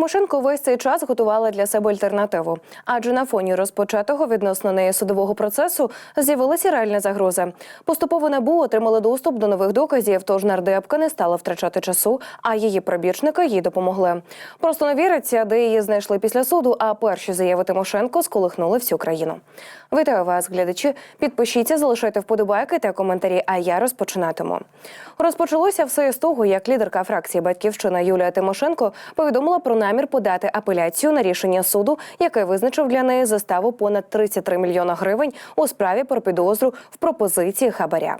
Тимошенко весь цей час готувала для себе альтернативу, адже на фоні розпочатого відносно неї судового процесу з'явилася реальна загроза. Поступово набу отримали доступ до нових доказів, тож нардепка не стала втрачати часу, а її прибічники їй допомогли. Просто не віриться, де її знайшли після суду. А перші заяви Тимошенко сколихнули всю країну. Вітаю вас, глядачі. Підпишіться, залишайте вподобайки та коментарі. А я розпочинатиму. Розпочалося все із того, як лідерка фракції Батьківщина Юлія Тимошенко повідомила про намір подати апеляцію на рішення суду, яке визначив для неї заставу понад 33 мільйона гривень у справі про підозру в пропозиції хабаря.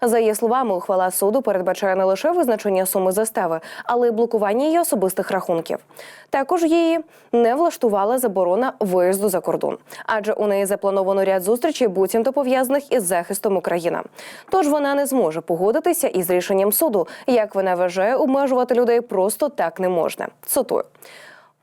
За її словами, ухвала суду передбачає не лише визначення суми застави, але й блокування її особистих рахунків. Також її не влаштувала заборона виїзду за кордон, адже у неї заплановано ряд зустрічей, буцімто пов'язаних із захистом України. Тож вона не зможе погодитися із рішенням суду. Як вона вважає, обмежувати людей просто так не можна. Цитую.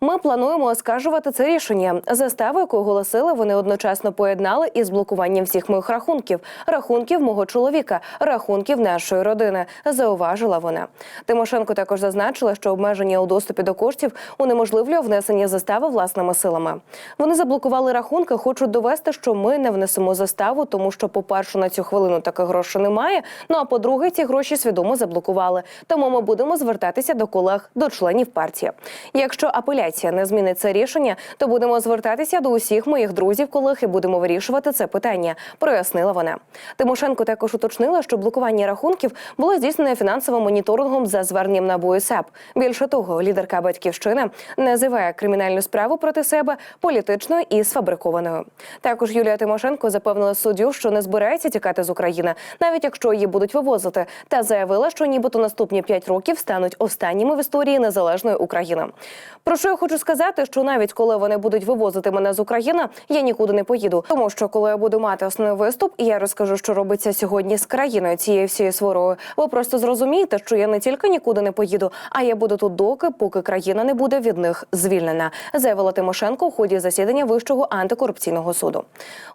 Ми плануємо оскаржувати це рішення. Заставу, яку оголосили, вони одночасно поєднали із блокуванням всіх моїх рахунків, рахунків мого чоловіка, рахунків нашої родини. Зауважила вона. Тимошенко також зазначила, що обмеження у доступі до коштів унеможливлює внесення застави власними силами. Вони заблокували рахунки, хочуть довести, що ми не внесемо заставу, тому що, по-перше, на цю хвилину таких грошей немає. Ну а по-друге, ці гроші свідомо заблокували. Тому ми будемо звертатися до колег, до членів партії. Якщо апеляція не змінить це рішення, то будемо звертатися до усіх моїх друзів, колег і будемо вирішувати це питання. Прояснила вона. Тимошенко також уточнила, що блокування рахунків було здійснене фінансовим моніторингом за зверненням на САП. Більше того, лідерка батьківщини називає кримінальну справу проти себе політичною і сфабрикованою. Також Юлія Тимошенко запевнила суддю, що не збирається тікати з України, навіть якщо її будуть вивозити, та заявила, що нібито наступні п'ять років стануть останніми в історії незалежної України. Про що хочу сказати, що навіть коли вони будуть вивозити мене з України, я нікуди не поїду. Тому що коли я буду мати основний виступ, і я розкажу, що робиться сьогодні з країною цією всією сворою. Ви просто зрозумієте, що я не тільки нікуди не поїду, а я буду тут доки, поки країна не буде від них звільнена, заявила Тимошенко у ході засідання вищого антикорупційного суду.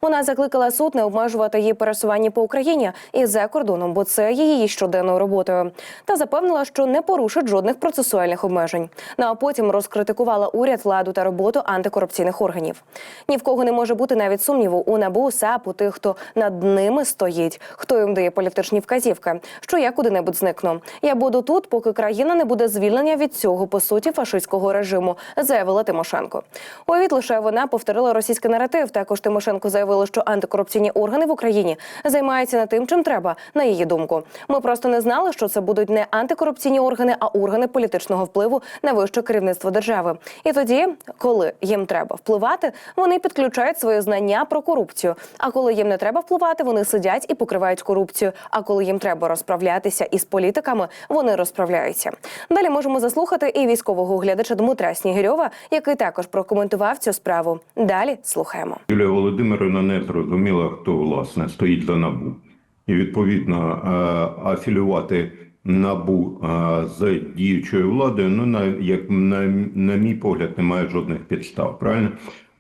Вона закликала суд не обмежувати її пересування по Україні і за кордоном, бо це є її щоденною роботою. Та запевнила, що не порушить жодних процесуальних обмежень. Ну а потім розкритикувала уряд, владу та роботу антикорупційних органів. Ні в кого не може бути навіть сумніву у набу САП, у тих, хто над ними стоїть, хто їм дає політичні вказівки, що я куди-небудь зникну. Я буду тут, поки країна не буде звільнення від цього по суті фашистського режиму, заявила Тимошенко. У відповідь лише вона повторила російський наратив. Також Тимошенко заявила, що антикорупційні органи в Україні займаються не тим, чим треба, на її думку. Ми просто не знали, що це будуть не антикорупційні органи, а органи політичного впливу на вище керівництво держави. І тоді, коли їм треба впливати, вони підключають свої знання про корупцію. А коли їм не треба впливати, вони сидять і покривають корупцію. А коли їм треба розправлятися із політиками, вони розправляються. Далі можемо заслухати і військового глядача Дмитра Снігирьова, який також прокоментував цю справу. Далі слухаємо. Юлія Володимирівна не зрозуміла, хто власне стоїть за набу, і відповідно е, афілювати набу з діючою владою. Ну на як на, на мій погляд, немає жодних підстав. Правильно?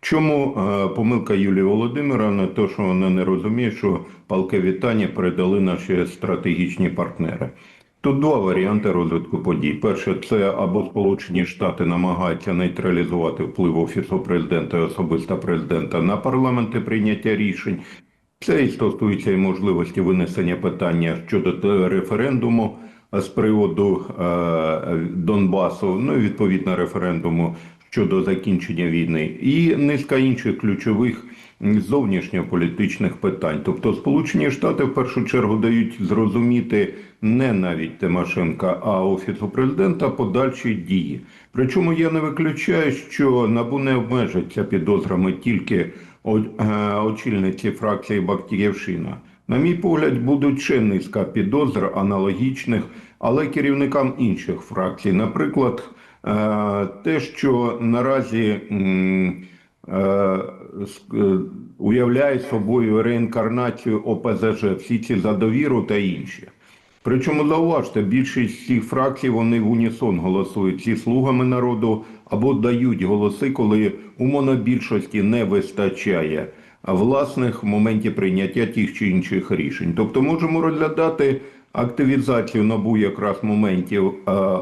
Чому помилка Юлії Володимировни, то що вона не розуміє, що палке вітання передали наші стратегічні партнери. Тут два варіанти розвитку подій. Перше, це або Сполучені Штати намагаються нейтралізувати вплив Офісу президента і особисто президента на парламенти прийняття рішень. Це і стосується і можливості винесення питання щодо референдуму з приводу е, Донбасу, ну і відповідно референдуму щодо закінчення війни, і низка інших ключових зовнішньополітичних питань. Тобто Сполучені Штати в першу чергу дають зрозуміти не навіть Тимошенка, а офісу президента подальші дії. Причому я не виключаю, що набу не обмежиться підозрами тільки е, очільниці фракції Бактієвшина. На мій погляд, будуть ще низка підозр аналогічних, але керівникам інших фракцій. Наприклад, е, те, що наразі е, е, уявляє собою реінкарнацію ОПЗЖ, всі ці за довіру та інші. Причому зауважте, більшість всіх фракцій вони в унісон голосують зі слугами народу або дають голоси, коли у монобільшості не вистачає власних в моменті прийняття тих чи інших рішень. Тобто можемо розглядати активізацію набу якраз моментів е, е,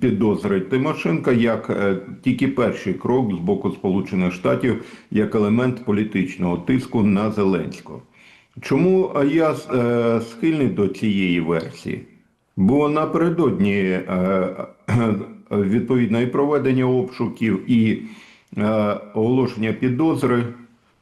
підозри Тимошенка як е, тільки перший крок з боку Сполучених Штатів як елемент політичного тиску на Зеленського. Чому я схильний до цієї версії? Бо напередодні відповідно і проведення обшуків і оголошення підозри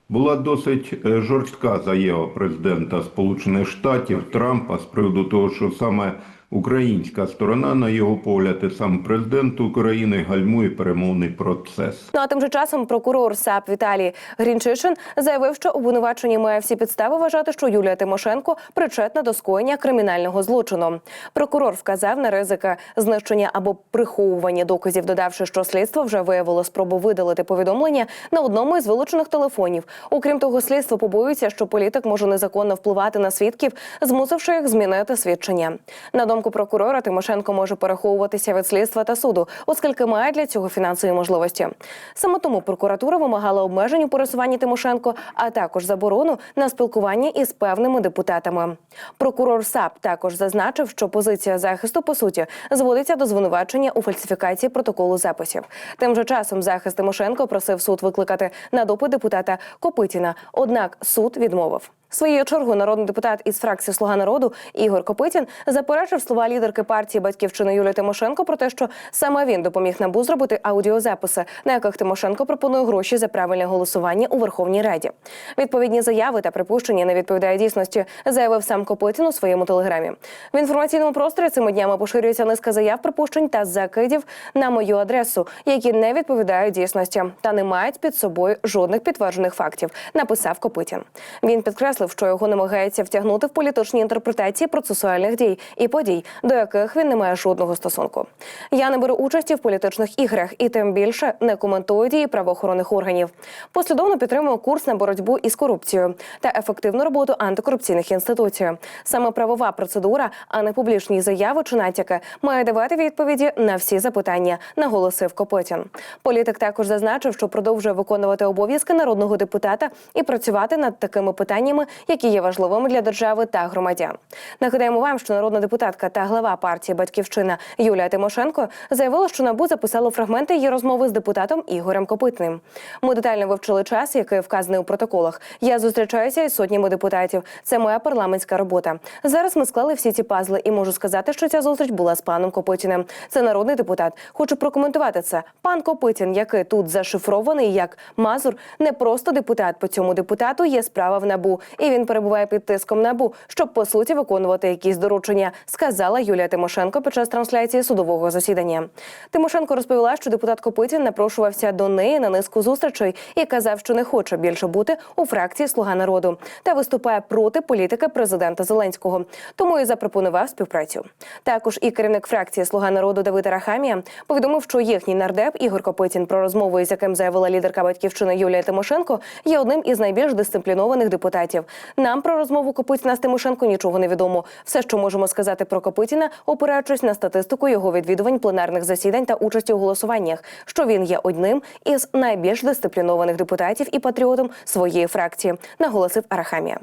була досить е, жорстка заява президента Сполучених Штатів Трампа з приводу того, що саме українська сторона, на його погляд, і сам президент України гальмує перемовний процес. Ну а тим же часом прокурор САП Віталій Грінчишин заявив, що обвинувачені має всі підстави вважати, що Юлія Тимошенко причетна до скоєння кримінального злочину. Прокурор вказав на ризики знищення або приховування доказів, додавши, що слідство вже виявило спробу видалити повідомлення на одному із вилучених телефонів. Окрім того, слідство побоюється, що політик може незаконно впливати на свідків, змусивши їх змінити свідчення. На думку прокурора, Тимошенко може переховуватися від слідства та суду, оскільки має для цього фінансові можливості. Саме тому прокуратура вимагала обмежень у пересуванні Тимошенко, а також заборону на спілкування із певними депутатами. Прокурор САП також зазначив, що позиція захисту по суті зводиться до звинувачення у фальсифікації протоколу записів. Тим же часом захист Тимошенко просив суд викликати на допит депутата Копитіна. Однак суд відмовив. Своєю чергою народний депутат із фракції Слуга народу Ігор Копитін заперечив слова лідерки партії Батьківщина Юлії Тимошенко про те, що саме він допоміг НАБУ зробити аудіозаписи, на яких Тимошенко пропонує гроші за правильне голосування у Верховній Раді. Відповідні заяви та припущення не відповідають дійсності, заявив сам Копитін у своєму телеграмі. В інформаційному просторі цими днями поширюється низка заяв, припущень та закидів на мою адресу, які не відповідають дійсності та не мають під собою жодних підтверджених фактів. Написав Копитін. Він підкреслив, що його намагається втягнути в політичні інтерпретації процесуальних дій і подій, до яких він не має жодного стосунку. Я не беру участі в політичних іграх і тим більше не коментую дії правоохоронних органів. Послідовно підтримую курс на боротьбу із корупцією та ефективну роботу антикорупційних інституцій. Саме правова процедура, а не публічні заяви чи натяки, має давати відповіді на всі запитання, наголосив Копитін. Політик також зазначив, що продовжує виконувати обов'язки народного депутата і працювати над такими питаннями, які є важливими для держави та громадян. Нагадаємо вам, що народна депутатка та глава партії Батьківщина Юлія Тимошенко заявила, що набу записало фрагменти її розмови з депутатом Ігорем Копитним. Ми детально вивчили час, який вказаний у протоколах. Я зустрічаюся із сотнями депутатів. Це моя парламентська робота. Зараз ми склали всі ці пазли, і можу сказати, що ця зустріч була з паном Копитіним. Це народний депутат. Хочу прокоментувати це. Пан Копитін, який тут зашифрований як Мазур, не просто депутат. По цьому депутату є справа в набу, і він перебуває під тиском набу, щоб по суті виконувати якісь доручення, сказала Юлія Тимошенко під час трансляції судового засідання. Тимошенко розповіла, що депутат Копитін напрошувався до неї на низку зустрічей і казав, що не хоче більше бути у фракції Слуга народу та виступає проти політики президента Зеленського. Тому і запропонував співпрацю. Також і керівник фракції Слуга народу Давид Арахамія повідомив, що їхній нардеп Ігор Копитін про розмову, із яким заявила лідерка батьківщини Юлія Тимошенко, є одним із найбільш дисциплінованих депутатів. Нам про розмову Копитіна з Тимошенко нічого не відомо. Все, що можемо сказати про Копитіна, опираючись на статистику його відвідувань пленарних засідань та участі у голосуваннях, що він є одним із найбільш дисциплінованих депутатів і патріотом своєї фракції, наголосив Арахамія.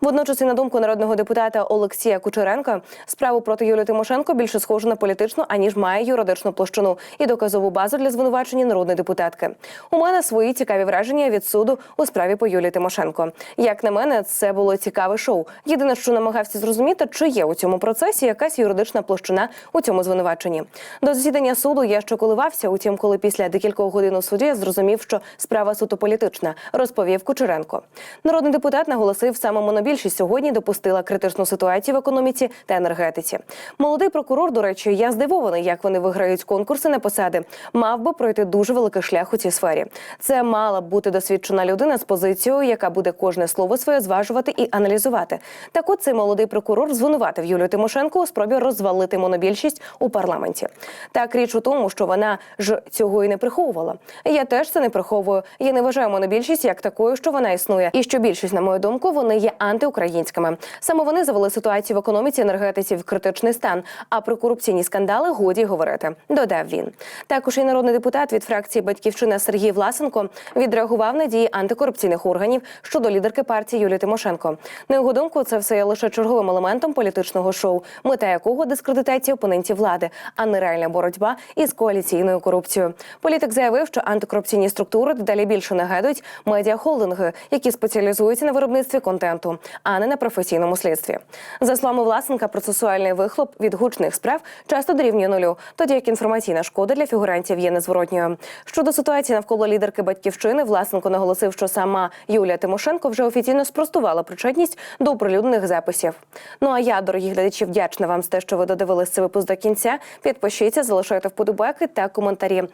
Водночас, і на думку народного депутата Олексія Кучеренка, справу проти Юлії Тимошенко більше схожа на політичну, аніж має юридичну площину і доказову базу для звинувачення народної депутатки. У мене свої цікаві враження від суду у справі по Юлії Тимошенко. Як на мене, це було цікаве шоу. Єдине, що намагався зрозуміти, чи є у цьому процесі якась юридична площина у цьому звинуваченні. До засідання суду я ще коливався. Утім, коли після декількох годин у суді я зрозумів, що справа суто політична, розповів Кучеренко. Народний депутат наголосив, саме монобільшість сьогодні допустила критичну ситуацію в економіці та енергетиці. Молодий прокурор, до речі, я здивований, як вони виграють конкурси на посади. Мав би пройти дуже великий шлях у цій сфері. Це мала б бути досвідчена людина з позицією, яка буде кожне слово своє зважувати і аналізувати. Так от цей молодий прокурор звинуватив Юлію Тимошенко у спробі розвалити монобільшість у парламенті. Так річ у тому, що вона ж цього і не приховувала. Я теж це не приховую. Я не вважаю монобільшість як такою, що вона існує, і що більшість, на мою думку, вони є антиукраїнськими. Саме вони завели ситуацію в економіці, енергетиці в критичний стан. А про корупційні скандали годі говорити. Додав він. Також і народний депутат від фракції Батьківщина Сергій Власенко відреагував на дії антикорупційних органів щодо лідерки партії Юлії Тимошенко. На його думку, це все є лише черговим елементом політичного шоу, мета якого дискредитація опонентів влади, а не реальна боротьба із коаліційною корупцією. Політик заявив, що антикорупційні структури дедалі більше нагадують медіахолдинги, які спеціалізуються на виробництві контенту, а не на професійному слідстві. За словами власника, процесуальний вихлоп від гучних справ часто дорівнює нулю, тоді як інформаційна шкода для фігурантів є незворотньою. Щодо ситуації навколо лідерки батьківщини, власенко наголосив, що сама Юлія Тимошенко вже офіційно спростувала причетність до оприлюднених записів. Ну а я, дорогі глядачі, вдячна вам за те, що ви додивились цей випуск до кінця. Підпишіться, залишайте вподобайки та коментарі.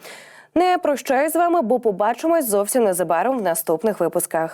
Не прощаюсь з вами, бо побачимось зовсім незабаром в наступних випусках.